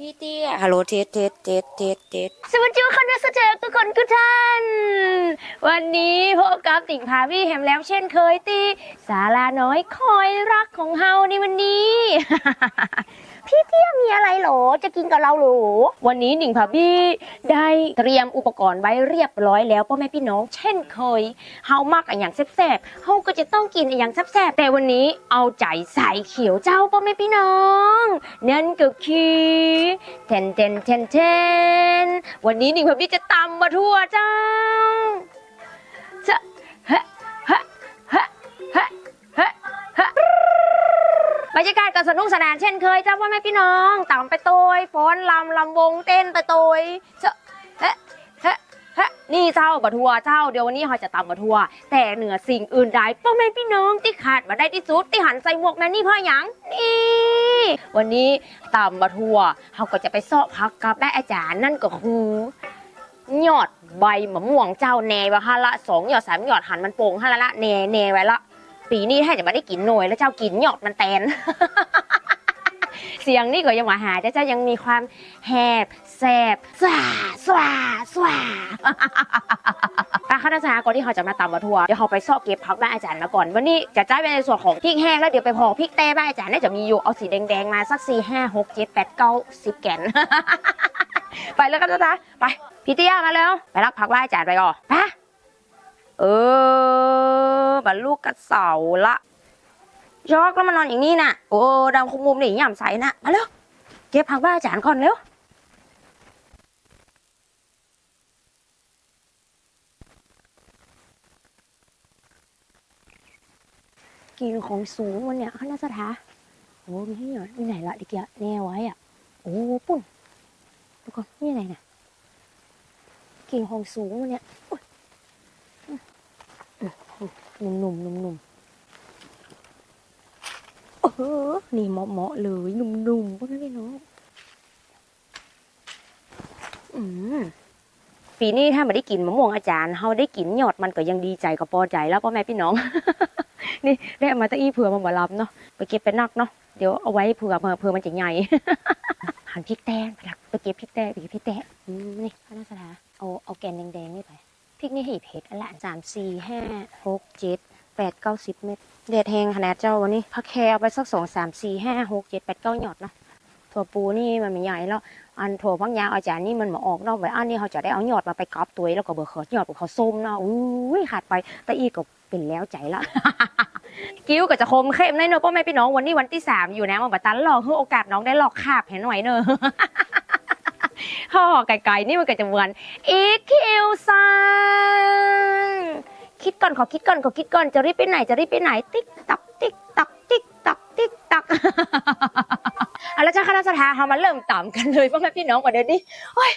พี่เตี้ยฮัลโหลเทสเทสเทสเทสเทสสวัสดีค่ะนักแสดงทุกคนทุกท่าน วันนี้พบกับติ่งพาพี่แฮมแล้วเช่นเคยตีสาราน้อยคอยรักของเฮาในวันนี้ พี่เตี้ยมีอะไรเหรอ จะกินกับเราเหรอ วันนี้หนิงพาบี้ได้เตรียมอุปกรณ์ไว้เรียบร้อยแล้วพ่อแม่พี่น้อง เช่นเคยเฮามักอนอย่างแซ่บๆเฮาก็จะต้องกินอย่างแซ่บๆแต่วันนี้เอาใจใส่เขียวเจ้าพ่อแม่พี่น้องนั่นก็คือเทนเทนเทนเทนวันนี้หนิงพาบี้จะตำมาทั่วเจ้า บรรยากาศก็สนุกสนานเช่นเคยจ้าพ่อแม่พี่น้องต่ำไปโตยฟ้อนลำลำวงเต้นไปโตยเจ้าเฮ้เฮ้เฮ้นี่เจ้าบะทัวเจ้าเดี๋ยววันนี้เราจะตำบะทัว แต่เหนือสิ่งอื่นใดพ่อแม่พี่น้องที่ขาดมาได้ที่สุดที่หันใส่หมวกแม่นี่เพ่อหยังนี่วันนี้ตำบะทัวเราก็จะไปเสาะพักกับแม่อาจารย์นั่นก็คือยอดใบมะม่วงเจ้าแนวะฮะละสองหยอดสามหยอดหันมันโป่งฮะละละแหนแนไว้ละ ปีนี้ถ้าจะมาได้กินหน่วยแล้วเจ้ากินหยอดมันแตน เสียงนี่ก็ยังหวาหาแต่เจ้ายังมีความแหบแสบสว่าสว่าสว่าตาคณะสาก่อนที่เขาจะมาตำมาทัวร์เดี๋ยวเขาไปซอกเก็บพักบ้านอาจารย์มาก่อน วันนี้จะจ่ายไปในส่วนของพริกแห้งแล้วเดี๋ยวไปพอพริกแต้บ้านอาจารย์น่าจะมีอยู่เอาสีแดงๆมาสักสี่ห้าหกเจ็ดแปดเก้าสิบแกนไปแล้วกันนะไปพี่เตี้ยมาแล้วไปรักพักบ้านอาจารย์ไปก่อนไปเออ บลูกกระเสาละยอกแล้วมานอนอย่างนี้น่ะ โอ้ดำคุมมุมนี่ย่ำใสน่ะ มาเร็วเก็บผักบ้านอาจารย์ก่อนเร็วกินของสูงวันเนี้ยคณะสถาโอ้มีที่ไหนมีไหนละดิเกียแน่ไว้อะ โอ้ปุ่นดูก่อนนี่ไหนน่ะกินของสูงวันเนี้ย หนุ่มหนุ่มหนุ่มหนุ่มเออนี่เหมาะเหมาะเลยหนุ่มหนุ่มพวกนั้นพี่น้องอืมปีนี้ถ้าไม่ได้กินมะม่วงอาจารย์เฮาได้กินยอดมันก็ยังดีใจกับพอใจแล้วพ่อแม่พี่น้อง นี่ได้มาตะอี้เผื่อมาบ่รับเนาะไปเก็บไปนักเนาะเดี๋ยวเอาไว้เผื่อเผื่อมันจะใหญ่หันพริกแตงไปลักไปเก็บพริกแตงไปเก็บพริกแตงนี่ข้าวหน้าสลาเอาเอาแกนแดงๆนี่ไป ริกนี่ให้เผ็ดอันละสามสี่ห้าหกเจ็ดแปดเก้าสิบเม็ดเด็ดแหงขนาดเจ้าวันนี้ผักแคเอาไปสักสองสามสี่ห้าหกเจ็ดแปดเก้าหยอดเนาะถั่วปูนี่มันไม่ใหญ่แล้ว อันถั่วพังยาวอาจารย์นี่มันมาออกนอกไว้อันนี้เขาจะได้เอาหยอดมาไปกรอบตัวแล้วก็เบอร์เขือหยอดกับเขาส้มเนาะอุ้ยขาดไปแต่อีกก็เป็นแล้วใจละกิ้วก็จะคมเข้มแน่เนอะพ่อแม่พี่น้องวันนี้วันที่สามอยู่นะมาบัตันหลอกให้โอกาสน้องได้หลอกคาบเห็นหน่อยเนอะ ห่อไก่ๆนี่มันก็จะเหมือนอีคิวซังคิดก่อนขอคิดก่อนขอคิดก่อนจะรีบไปไหนจะรีบไปไหน ติ๊กตักติ๊กตักติ๊กตักติ๊กตัก เอาละจ้าคณะสถาเรามาเริ่มต่ำกันเลยพ่อแม่พี่น้องกว่าเดี๋ยวนี้โอ้ย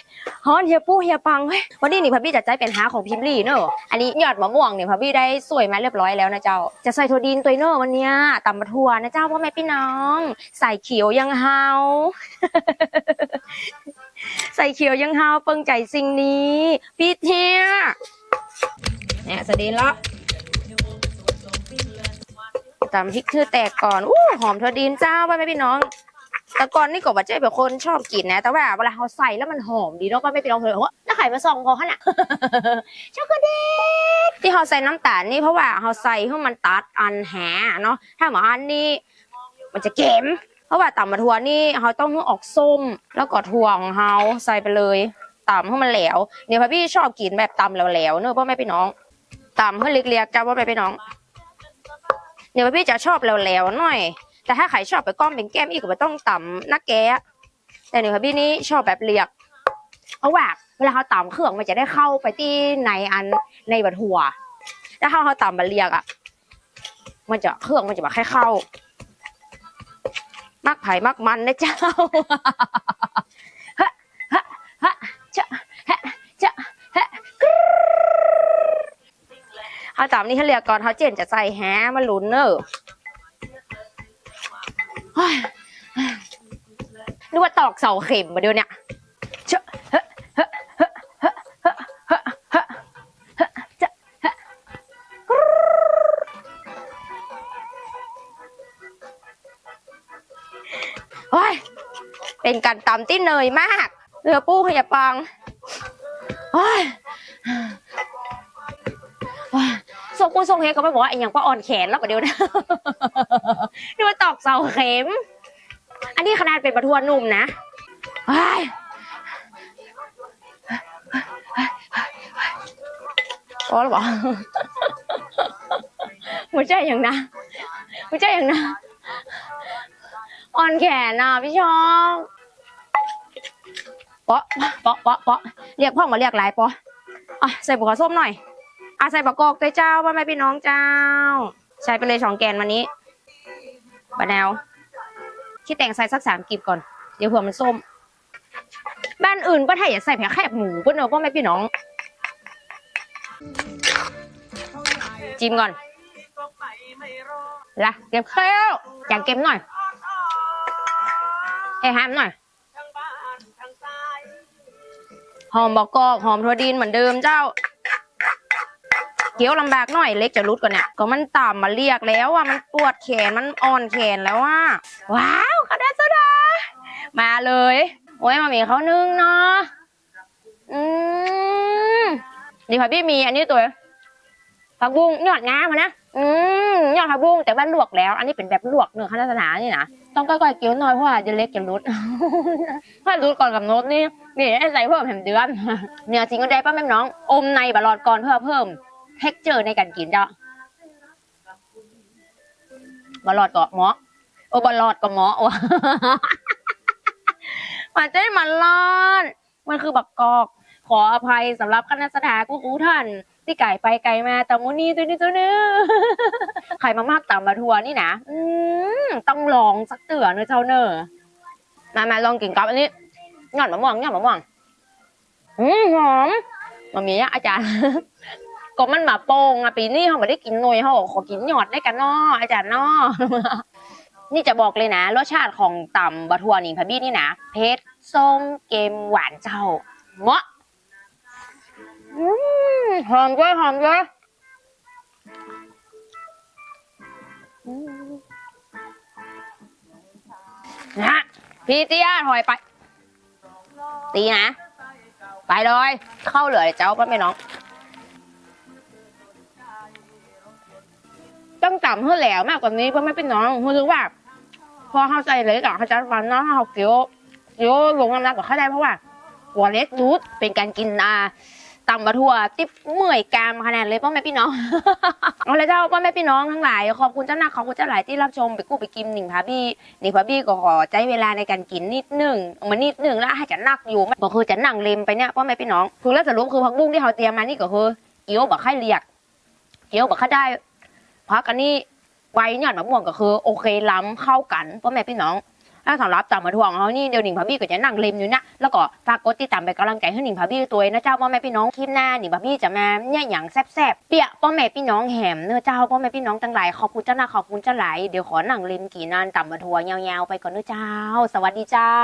ฮอนเฮียปู้เฮียปังเฮ้ยวันนี้นี่พับบี้จะใจเป็นหาของพิมพ์ลี่เนอะอันนี้ยอดมะม่วงเนี่ยพับบี้ได้สวยมาเรียบร้อยแล้วนะเจ้า จะใส่ถั่วดินตัวเนอะวันเนี้ยตำมาทัวนะเจ้าพ่อแม่พี่น้อง ใส่เขียวยังเฮาใส่เขียวยังเฮาเปิงใจสิ่งนี้ พี่เทียเนี่ยสะดินละตำพริกคือแตกก่อนอู้หอมถั่วดินเจ้าพ่อแม่พี่น้อง แต่ก่อนนี่ก็ว่าเจ๊เป็นคนชอบกินนะ แต่ว่าเวลาเขาใส่แล้วมันหอมดีเนาะก็ไม่เป็นเรเลยว่าน้าไข่มาส่องพอขนาดช็อกโกแลตที่เขาใส่น้ำตาลนี่เพราะว่าเขาใส่ให้มันตัดอันแหเนาะถ้าหมาอันนี้มันจะเค็มเพราะว่าตำมาทัวนี่เขาต้องให้ออกส้มแล้วก็ถั่วของเขาใส่ไปเลยตำให้มันแหลวเนี่ยพี่ชอบกินแบบตำแหลวๆเนอะพ่อแม่พี่น้องตำให้เรียกๆจ้าพ่อแม่พี่น้องเนี่ยพี่จะชอบแหลวๆหน่อย แต่ถ้าใครชอบไปก้อมเป็นแก้มอีกก็ไม่ต้องต่ำนักแกะแต่เนี่ยพี่นี้ชอบแบบเรียกเพราะว่าเวลาเขาต่ำเครื่องมันจะได้เข้าไปที่ในอันในบัตหัวถ้าเขาเขาต่ำมาเรียกอะ มันจะเครื่องมันจะมาแค่เข้า มักไผ่มักมันนะเจ้าฮะฮะฮะจะฮะจะฮะกรึ๊ดเขาต่ำนี่เขาเรียกก่อนเขาเจนจะใส่แฮมาลุนเนอะเฮ้ ยนึกว่าตอกเสาเข็มมาเดี๋ยวเนี้ยเชอะเฮ้เฮ้เฮ้เฮ้เฮ้เฮ้เฮ้เฮ้จะเฮ้กรู๊ดโอ้ยเป็นการตำที่เหนื่อยมากเรือปูขยะปังโอ้ยโอ้ยส่งกูส่งเฮก็ไม่บอกว่าไอ้หยังก็อ่อนแขนแล้วประเดี๋ยวนะ นี่ว่าตอกเสาเข็ม อันนี้ขนาดเป็นปลาทวนนุ่มนะโอ้ยโอ้หรอบอกหัวใจอย่างนะหัวใจอย่างนะอ่อนแขนน่ะพี่ชอบเปาะเปาะเปาะเปาะเรียกพ่อมาเรียกหลายปออะใส่บัวส้มหน่อยอะใส่บักกอกด้วยเจ้าว่าไม่พี่น้องเจ้าใส่ไปเลยสองแกนวันนี้ บะแนวที่แต่งใส่สักสามกีบก่อน เดี๋ยวเผื่อมันส้ม บ้านอื่นก็ไทยอย่าใส่แผลแคบหมูก็เนอะพ่อแม่พี่น้อง จิ้มก่อนละเก็บข้าวจางเก็บหน่อยไอ้หามหน่อยหอมบอกกอกหอมถั่วดินเหมือนเดิมเจ้า เคี้ยวลำบากหน่อยเล็กจะรุดก่อนเนี่ยก็มันต่ำมาเรียกแล้วอะมันปวดแขนมันอ่อนแขนแล้วอะว้าวคาดาสดามาเลย โอ้ยมามีเขานึ่งเนาะอืมดีค่ะพี่มีอันนี้ตัวผักบุ้งยอดงามนะอืมยอดผักบุ้งแต่ว่าลวกแล้ว อันนี้เป็นแบบลวกเนื้อข้าวสนานี่นะต้องค่อยๆเคี้ยวหน่อยเพราะว่าจะเล็กจะรุดถ้ารุดก่อนกับโน้ตนี่นี่ให้ใส่เพิ่มแหมเดือนเนื้อจริงก็ได้ป้าแม่น้องอมในบะหลอดก่อนเพื่อเพิ่ม เท็กเจอร์ในการกินจ้ะบะหลอดก็เหมาะโอ้บะหลอดก็เหมาะว่ะมันจะได้มันรอด มันคือบักกอก ขออภัยสำหรับคณะสถากูกูท่าน ที่ไก่ไปไก่มาแต่มูนี่ตัวนี้ตัวนี้ใครมามากตามมาทัวร์นี่นะอืมต้องลองสักเตือเนอะเจ้าเนอะมามาลองกินกับอันนี้งอนมะม่วงงอนมะม่วงอืมหอมมามีอะอาจารย์ ก็มันมาโป่งอะปีนี้เขาไม่ได้กินหน่วยเขาขอกินหยอดได้กันนาะอาจารย์นาะนี่จะบอกเลยนะ รสชาติของตำบะทัวนี่พะบี้นี่นะเผ็ดส้มเกมหวานเจ้าเหมาะหอมด้วยหอมด้วยอืมนะพี่เตี้ยถอยไป ตีนะ ไปเลย เข้าเหลือเจ้าป้าแม่น้อง ต้องต่ำเพื่อแหล้วมากกว่านี้เพราะไม่เป็นน้องรู้ว่า พอเข้าใจเล็กอะเขาจะฟันเนาะเขาเกี่ยวเกี่ยวลงน้ำหนักกับเขาได้เพราะว่าหัวเล็กรูดเป็นการกินอ่าตำบะทั่วติ๊บเมื่อยกามขนาดเลยพ่อแม่พี่น้องเอาละเจ้าพ่อแม่พี่น้องทั้งหลายขอบคุณเจ้าหน้าขอบคุณเจ้าหลายที่รับชมไปกู้ไปกินหนิงพาบี้หนิงพาบี้ก็ขอใจเวลาในการกินนิดหนึ่งมันนิดหนึ่งแล้วให้จะนักอยู่ก็คือจะนั่งเลมไปเนี่ยพ่อแม่พี่น้องคือแล้วสรุปคือผักบุ้งที่เขาเตรียมมานี่ก็คือเกี๊ยวบักไข่เรียกเกี๊ยวบักไข่ได้ พักอันนี้ไว้หยอดมะม่วงก็คือ โอเคล้ำเข้ากันพ่อแม่พี่น้องถ้าสำหรับตำมะทวงเขานี่เดี๋ยวหนิงพาบี้ก็จะนั่งเล็มอยู่นะแล้วก็ฝากกดติดตามไปกำลังใจให้หนิงพาบี้ตัวเองนะเจ้าพ่อแม่พี่น้องคลิปหน้าหนิงพาบี้จะมาเนี่ยอย่างแซ่บๆเปียพ่อแม่พี่น้องแหมเนื้อเจ้าพ่อแม่พี่น้องตั้งหลายขอบคุณเจ้าหน้าขอบคุณเจ้าหลายเดี๋ยวขอนั่งเล็มกี่นานตำมะทวงยาวๆไปก่อนเนื้อเจ้า สวัสดีเจ้า